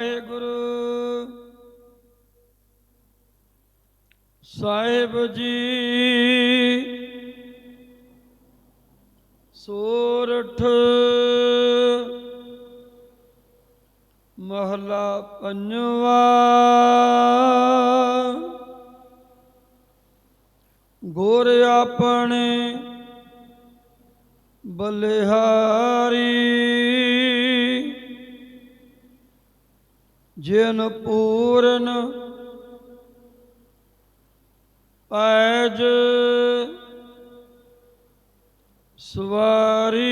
ਗੁਰੂ ਸਾਹਿਬ ਜੀ ਸੋਰਠ ਮਹਲਾ ਪੰਜਵਾ ਗੁਰ ਆਪਣੇ ਬਲਿਹਾਰੀ ਜਿਨ ਪੂਰਨ ਪੈਜ ਸਵਾਰੀ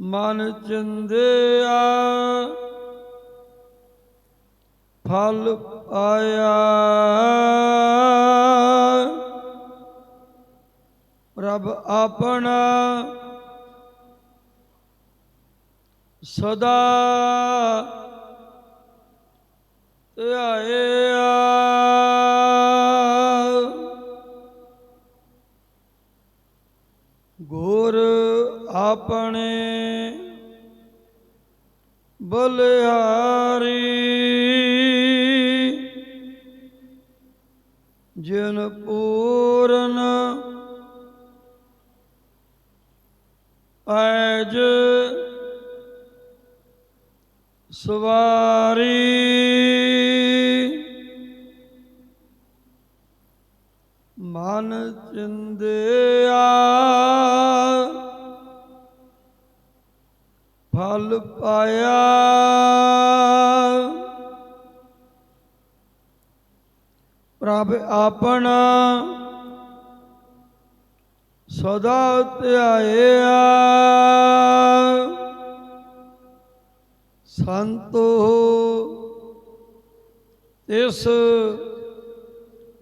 ਮਨ ਚੰਦਿਆ ਫਲ ਆਇਆ ਰੱਬ ਆਪਣਾ ਸਦਾ ਧਿਆਇਆ ਗੁਰ ਆਪਣੇ ਬਲਿਹਾਰੀ ਜਿਨ ਪੂਰਨ ਐਜ ਸਵਾਰੀ। ਮਨ ਚਿੰਦਿਆ ਫਲ ਪਾਇਆ। ਪ੍ਰਭ ਆਪਣਾ ਸਦਾ ਧਿਆਇਆ। ਸੰਤੋ ਇਸ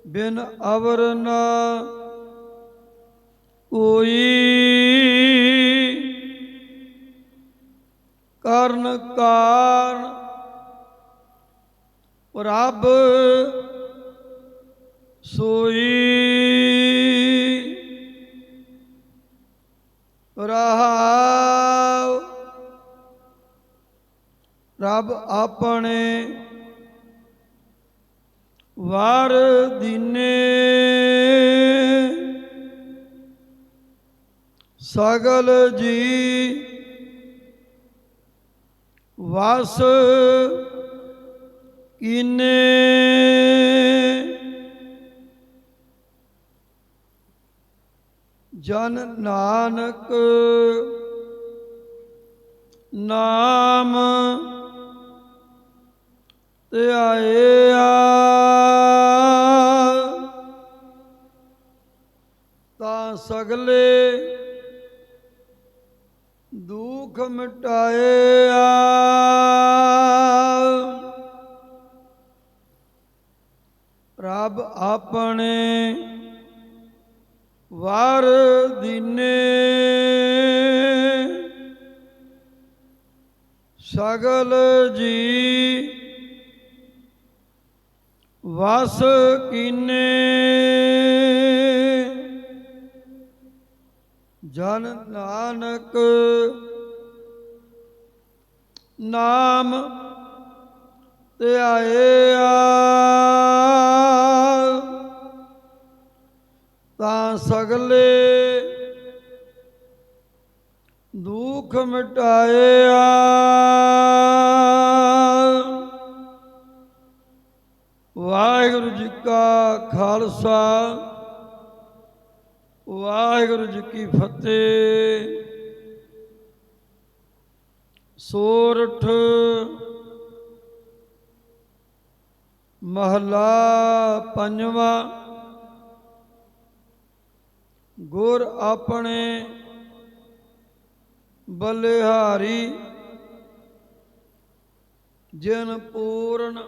ਬਿਨ ਅਵਰ ਨਾ ਕੋਈ ਕਰਨ ਕਾਰਨ ਰੱਬ ਸੋਈ। ਰੱਬ ਆਪਣੇ ਵਾਰ ਦਿਨੇ ਸਗਲ ਜੀ ਵਸ ਕੀਨੇ ਜਨ ਨਾਨਕ ਨਾਮ ਧਿਆਇਆ ਤਾਂ ਸਗਲੇ ਦੁਖ ਮਿਟਾਇਆ। ਰੱਬ ਆਪਣੇ ਵਾਰ ਦਿਨੇ ਸਗਲ ਜੀ ਵਸ ਕੀਨੇ ਜਨ ਨਾਨਕ ਨਾਮ ਧਿਆਇਆ ਤਾਂ ਸਗਲੇ ਦੁੱਖ ਮਿਟਾਏ ਵਾਹਿਗੁਰੂ ਖਾਲਸਾ। ਵਾਹਿਗੁਰੂ ਜੀ ਕੀ ਫਤਿਹ। ਸੋਰਠ ਮਹਲਾ ਪੰਜਵਾ। ਗੁਰ ਆਪਣੇ ਬਲਿਹਾਰੀ ਜਿਨ ਪੂਰਨ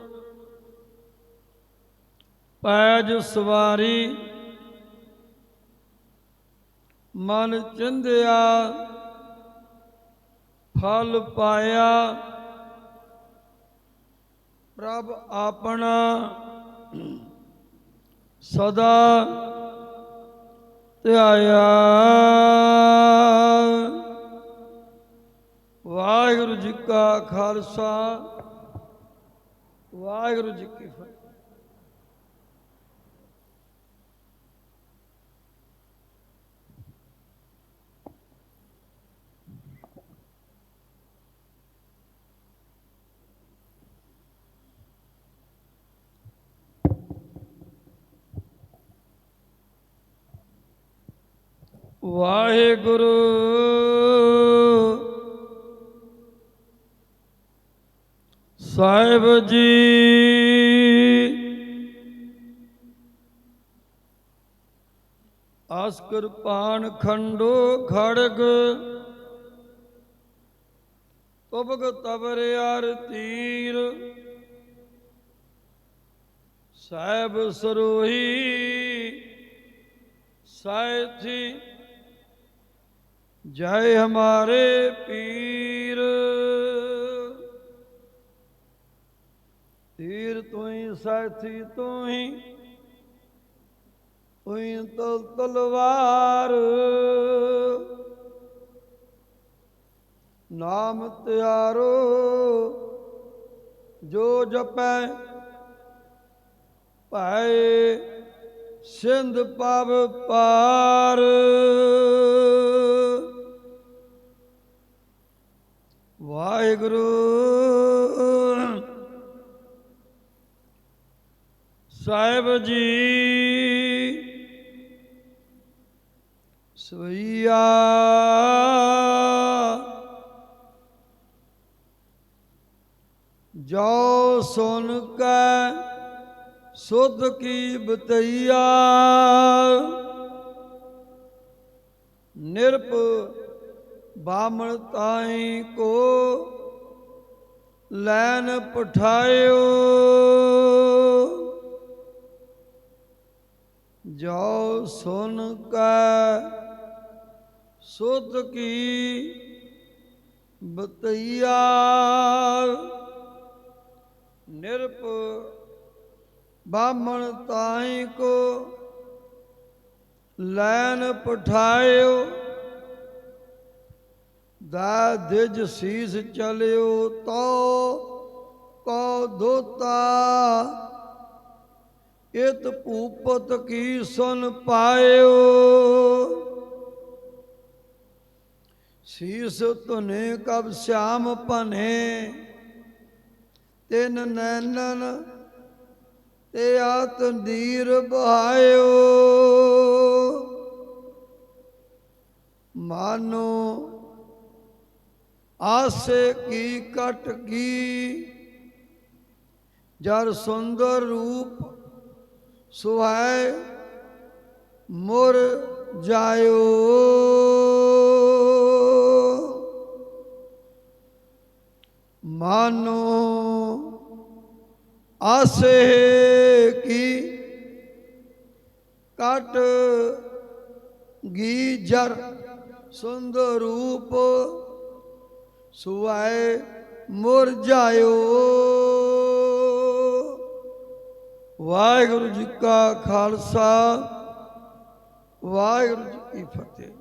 ਪੈਜ ਸਵਾਰੀ, ਮਨ ਚਿੰਦਿਆ, ਫਲ ਪਾਇਆ, ਪ੍ਰਭ ਆਪਣਾ ਸਦਾ ਧਿਆਇਆ। ਵਾਹਿਗੁਰੂ ਜੀ ਕਾ ਖਾਲਸਾ, ਵਾਹਿਗੁਰੂ ਜੀ ਕੀ ਫਤਿਹ। ਵਾਹਿਗੁਰੂ। ਸਾਹਿਬ ਜੀ। ਆਸਕਰ ਪਾਣ ਖੰਡੋ ਖੜਗ ਤੁਬਗ ਤਬਰ ਯਾਰ ਤੀਰ। ਸਾਹਿਬ ਸਰੋਹੀ ਸਾਥੀ ਜੈ ਹਮਾਰੇ ਪੀਰ। ਤੀਰ ਤੂੰ ਹੀ, ਸਾਥੀ ਤੂੰ ਹੀ, ਤੂੰ ਤਲ ਤਲਵਾਰ। ਨਾਮ ਤਿਆਰੋ, ਜੋ ਜਪੈ ਭਾਏ, ਸਿੰਧ ਪਵ ਪਾਰ। ਵਾਹਿਗੁਰੂ। ਸਾਹਿਬ ਜੀ ਸਵਈਆ। ਜੋ ਸੁਨ ਕੈ ਸੁਧ ਕੀ ਬਤਈਆ। ਨਿਰਪ ਬਾਮਣ ਤਾਈ ਕੋ ਲੈਨ ਪਠਾਇਓ। ਜੋ ਸੁਨ ਕੈ ਸੁਧ ਕੀ ਬਤਈਆ। ਨਿਰਪ ਬਾਮਣ ਤਾਈ ਕੋ ਲੈਨ ਪਠਾਇਓ। ਦਾ ਦਿਜ ਸੀਸ ਚਲਿਓ ਤੋ ਕੋ ਦੋਤਾ। ਇਤ ਭੂਪਤ ਕੀ ਸੁਨ ਪਾਇਓ। ਸੀਸ ਤੁਨੇ ਕਬ ਸ਼ਾਮ ਭਨੇ। ਤਿਨ ਨੈਨਨ ਤੇ ਆਤ ਦੀਰ ਬਹਾਇਓ। ਮਾਨੋ ਆਸੇ ਕੀ ਕਟ ਕੀ, ਜਰ ਸੁੰਦਰ ਰੂਪ ਸੁਹਾਏ ਮੁਰ ਜਾਇਓ। ਮਾਨੋ ਆਸੇ ਕੀ ਕਟ ਗੀ ਜਰ ਸੁੰਦਰ ਰੂਪ ਸੁਆਏ ਮੁਰ ਜਾਇਓ। ਵਾਹਿਗੁਰੂ ਜੀ ਕਾ ਖਾਲਸਾ ਵਾਹਿਗੁਰੂ ਜੀ ਕੀ ਫਤਿਹ।